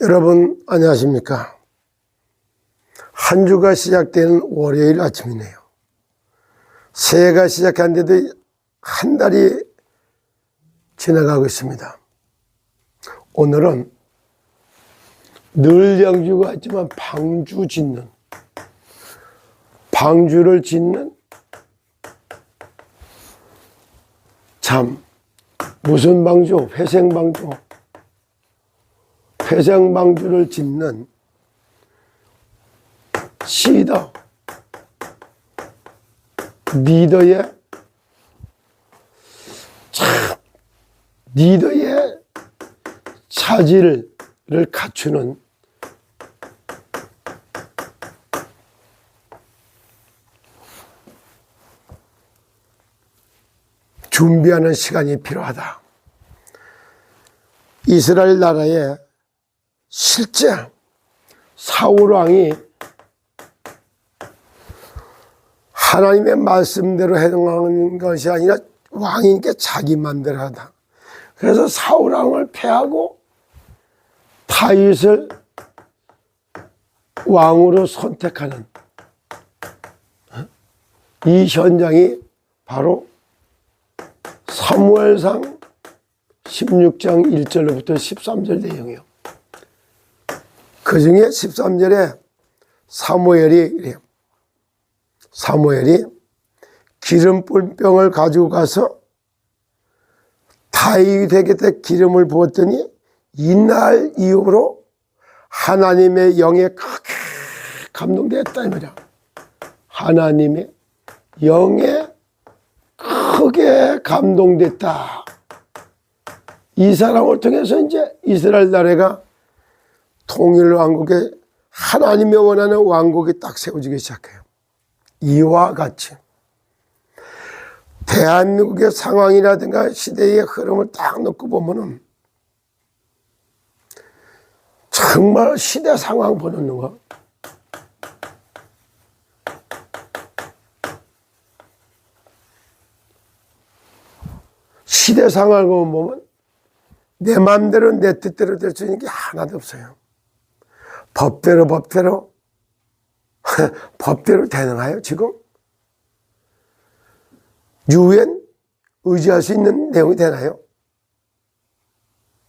여러분 안녕하십니까? 한 주가 시작되는 월요일 아침이네요. 새해가 시작한 데도 한 달이 지나가고 있습니다. 오늘은 늘 양주가 있지만 방주 짓는 방주를 짓는 참 무슨 방주? 회생 방주. 회생방주를 짓는 시더 리더의 참 리더의 차질을 갖추는 준비하는 시간이 필요하다. 이스라엘 나라에 실제 사울 왕이 하나님의 말씀대로 행하는 것이 아니라 왕이니까 자기 맘대로 하다. 그래서 사울 왕을 패하고 다윗을 왕으로 선택하는 이 현장이 바로 사무엘상 16장 1절로부터 13절 내용이에요. 그 중에 13절에 사무엘이 이래요. 사무엘이 기름불병을 가지고 가서 다윗에게 기름을 부었더니 이날 이후로 하나님의 영에 크게 감동되었다 이 말이야. 하나님의 영에 크게 감동됐다. 이 사람을 통해서 이제 이스라엘 나라가 통일 왕국에 하나님이 원하는 왕국이 딱 세워지기 시작해요. 이와 같이 대한민국의 상황이라든가 시대의 흐름을 딱 놓고 보면은 정말 시대 상황 보는 거. 시대 상황을 보면 내 마음대로 내 뜻대로 될 수 있는 게 하나도 없어요. 법대로 법대로 법대로 되능하요 지금? 유엔 의지할 수 있는 내용이 되나요?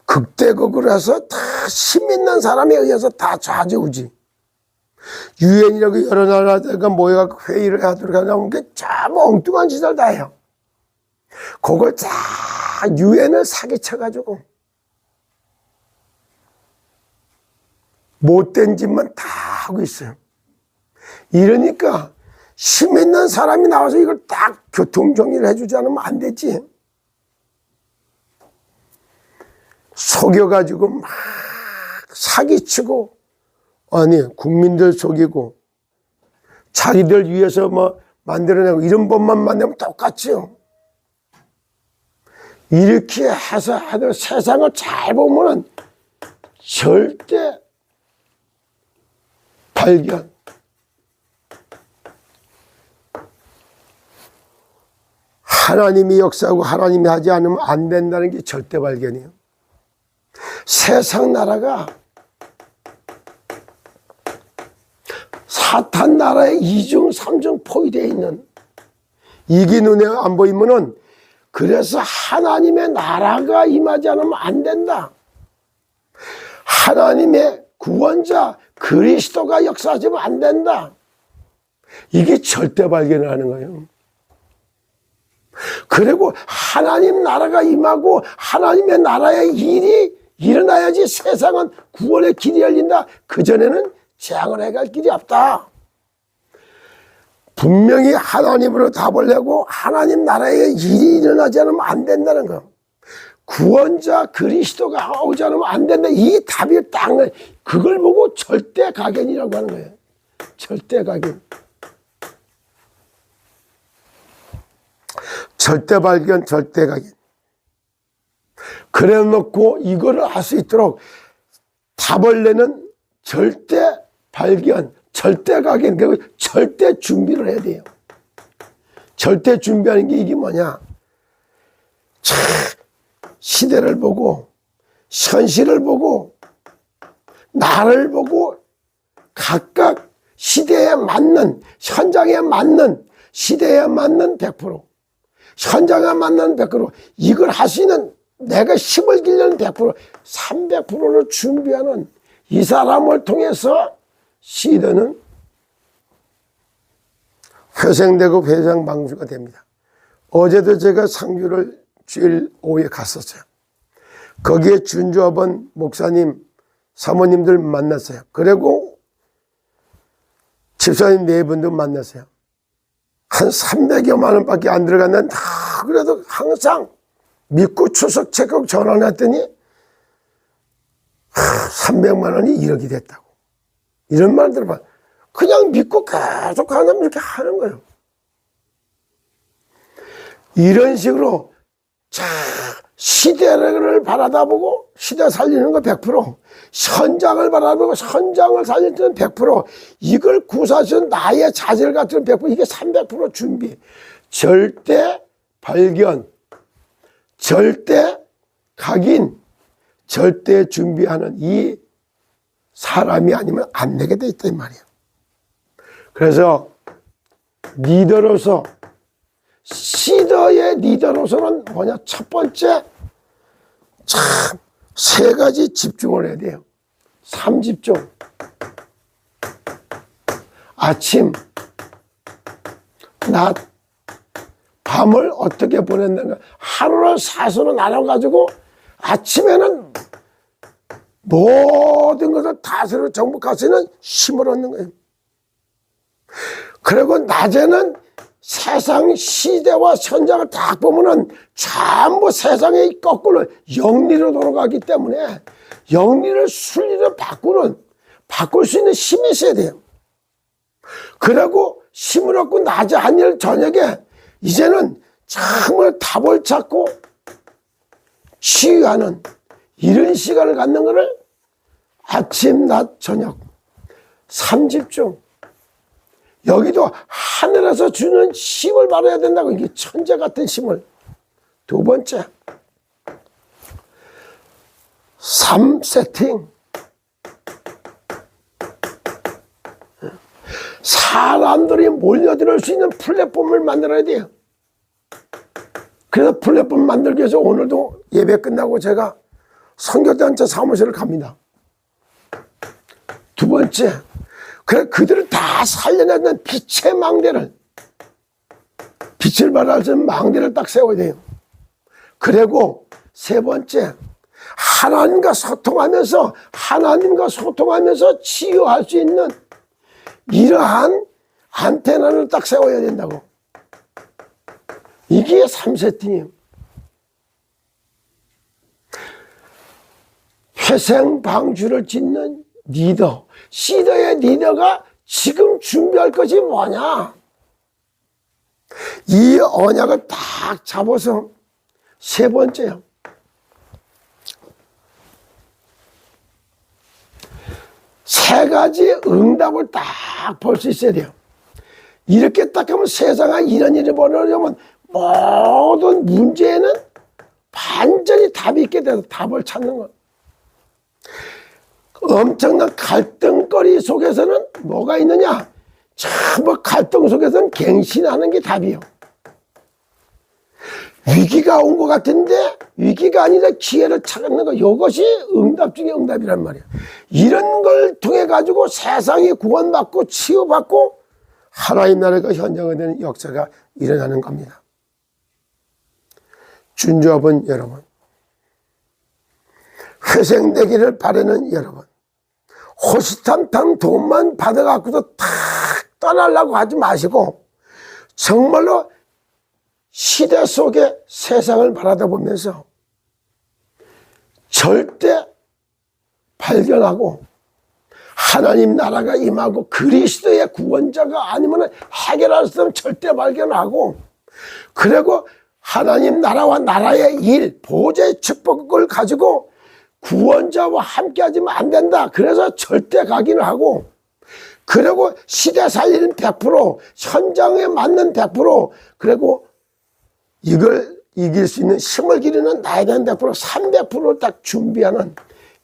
극대극으로 해서 다 힘 있는 사람에 의해서 다 좌지우지. 유엔이라고 여러 나라가 모여서 회의를 하도록 하면 게참 엉뚱한 짓을 다 해요. 그걸 다 유엔을 사기쳐가지고 못된 짓만 다 하고 있어요. 이러니까 힘 있는 사람이 나와서 이걸 딱 교통정리를 해주지 않으면 안 되지. 속여가지고 막 사기치고, 아니, 국민들 속이고, 자기들 위해서 뭐 만들어내고 이런 법만 만들면 똑같지요. 이렇게 해서 하도 세상을 잘 보면은 절대 발견. 하나님이 역사하고 하나님이 하지 않으면 안 된다는 게 절대 발견이에요. 세상 나라가 사탄 나라의 이중, 삼중 포위되어 있는 이게 눈에 안 보이면은 그래서 하나님의 나라가 임하지 않으면 안 된다. 하나님의 구원자 그리스도가 역사하시면 안 된다. 이게 절대 발견을 하는 거예요. 그리고 하나님 나라가 임하고 하나님의 나라의 일이 일어나야지 세상은 구원의 길이 열린다. 그전에는 재앙을 해갈 길이 없다. 분명히 하나님으로 답을 내고 하나님 나라의 일이 일어나지 않으면 안 된다는 거. 구원자 그리스도가 오지 않으면 안 된다. 이 답이 딱, 나- 그걸 보고 절대 가견이라고 하는 거예요. 절대 가견. 절대 발견, 절대 가견. 그래 놓고 이거를 할 수 있도록 답을 내는 절대 발견, 절대 가견, 그 절대 준비를 해야 돼요. 절대 준비하는 게 이게 뭐냐? 참, 시대를 보고, 현실을 보고, 나를 보고 각각 시대에 맞는, 현장에 맞는, 시대에 맞는 100%, 현장에 맞는 100%, 이걸 하시는 내가 힘을 기르는 100%, 300%를 준비하는 이 사람을 통해서 시대는 회생되고 회생 방주가 됩니다. 어제도 제가 상주를 주일 오후에 갔었어요. 거기에 준주업원 목사님, 사모님들 만났어요. 그리고 집사님 네 분도 만났어요. 한 300여만 원밖에 안 들어갔는데, 다 그래도 항상 믿고 추석 체크 전환했더니, 300만 원이 1억이 됐다고. 이런 말 들어봐. 그냥 믿고 계속 하면 이렇게 하는 거예요. 이런 식으로 자 시대를 바라다 보고 시대 살리는 거 100%, 현장을 바라보고 현장을 살릴 때는 100%, 이걸 구사하신 나의 자질 같은 100%, 이게 300% 준비. 절대 발견, 절대 각인, 절대 준비하는 이 사람이 아니면 안 되게 돼이 말이에요. 그래서 리더로서 시더의 리더로서는 뭐냐? 첫 번째, 참, 세 가지 집중을 해야 돼요. 삼집중. 아침, 낮, 밤을 어떻게 보냈는가. 하루를 사수로 나눠가지고 아침에는 모든 것을 다스려 정복할 수 있는 힘을 얻는 거예요. 그리고 낮에는 세상 시대와 현장을 딱 보면은 전부 세상의 거꾸로 영리로 돌아가기 때문에 영리를 순리로 바꾸는 바꿀 수 있는 힘이 있어야 돼요. 그리고 힘을 얻고 낮에 한 일 저녁에 이제는 정말 답을 찾고 치유하는 이런 시간을 갖는 것을 아침, 낮, 저녁 삼집중 여기도 하늘에서 주는 힘을 받아야 된다고. 이게 천재 같은 힘을. 두 번째 3세팅. 사람들이 몰려들 수 있는 플랫폼을 만들어야 돼요. 그래서 플랫폼 만들기 위해서 오늘도 예배 끝나고 제가 선교단체 사무실을 갑니다. 두 번째 그래 그들을 다 살려내는 빛의 망대를 빛을 있는 망대를 딱 세워야 돼요. 그리고 세 번째 하나님과 소통하면서 하나님과 소통하면서 치유할 수 있는 이러한 안테나를 딱 세워야 된다고. 이게 3세팅이에요. 회생 방주를 짓는 리더, 시더의 리더가 지금 준비할 것이 뭐냐? 이 언약을 딱 잡아서 세 번째요. 세 가지 응답을 딱 볼 수 있어야 돼요. 이렇게 딱 하면 세상에 이런 일이 벌어지면 모든 문제에는 반전이 답이 있게 돼서 답을 찾는 것. 엄청난 갈등거리 속에서는 뭐가 있느냐? 전부 갈등 속에서는 갱신하는 게 답이요. 위기가 온 것 같은데 위기가 아니라 기회를 찾는 거 이것이 응답 중에 응답이란 말이야. 이런 걸 통해 가지고 세상이 구원받고 치유받고 하나님 나라가 현장화되는 역사가 일어나는 겁니다. 준주합은 여러분 회생되기를 바라는 여러분 호시탐탐 돈만 받아갖고도 탁 떠나려고 하지 마시고 정말로 시대 속의 세상을 바라다 보면서 절대 발견하고 하나님 나라가 임하고 그리스도의 구원자가 아니면 해결할 수 없는 절대 발견하고 그리고 하나님 나라와 나라의 일, 보좌의 축복을 가지고 구원자와 함께 하지면 안 된다. 그래서 절대 각인을 하고 그리고 시대 살리는 100% 현장에 맞는 100% 그리고 이걸 이길 수 있는 힘을 기르는 나에 대한 100% 300%를 딱 준비하는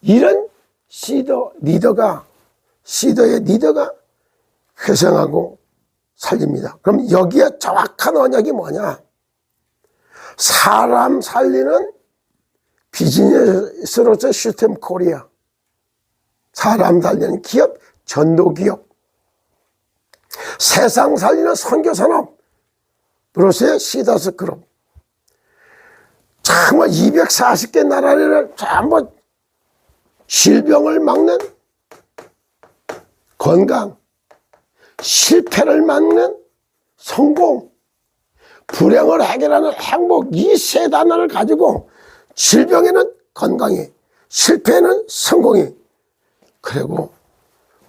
이런 시더 리더가 시더의 리더가 회생하고 살립니다. 그럼 여기에 정확한 언약이 뭐냐? 사람 살리는 비즈니스로서 시스템 코리아. 사람 살리는 기업, 전도 기업. 세상 살리는 선교 산업. 브로스의 시다스 그룹. 정말 240개 나라를 전부 질병을 막는 건강, 실패를 막는 성공, 불행을 해결하는 행복 이 세 단어를 가지고 질병에는 건강이, 실패에는 성공이, 그리고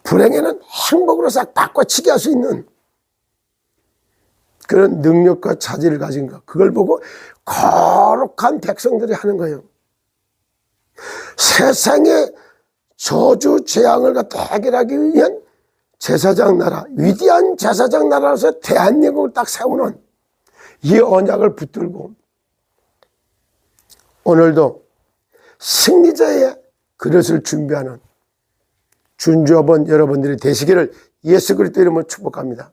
불행에는 행복으로 싹 바꿔치기 할 수 있는 그런 능력과 자질을 가진 것. 그걸 보고 거룩한 백성들이 하는 거예요. 세상의 저주 재앙을 갖다 해결하기 위한 제사장 나라, 위대한 제사장 나라로서 대한민국을 딱 세우는 이 언약을 붙들고 오늘도 승리자의 그릇을 준비하는 준주업원 여러분들이 되시기를 예수 그리스도 이름으로 축복합니다.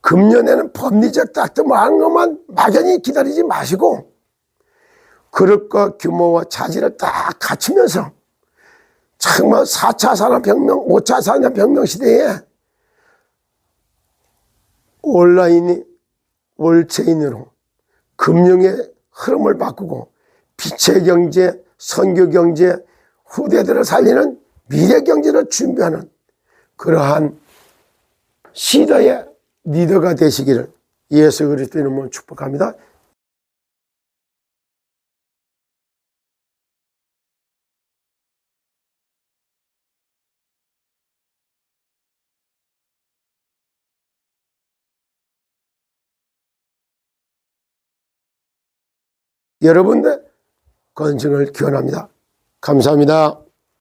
금년에는 법리적 따뜻한 것만 막연히 기다리지 마시고 그릇과 규모와 자질을 딱 갖추면서 정말 4차 산업혁명, 5차 산업혁명 시대에 온라인이 월체인으로 금융의 흐름을 바꾸고 빛의 경제, 선교 경제, 후대들을 살리는 미래 경제를 준비하는 그러한 시대의 리더가 되시기를 예수 그리스도 이름으로 축복합니다. 여러분들 건승을 기원합니다. 감사합니다.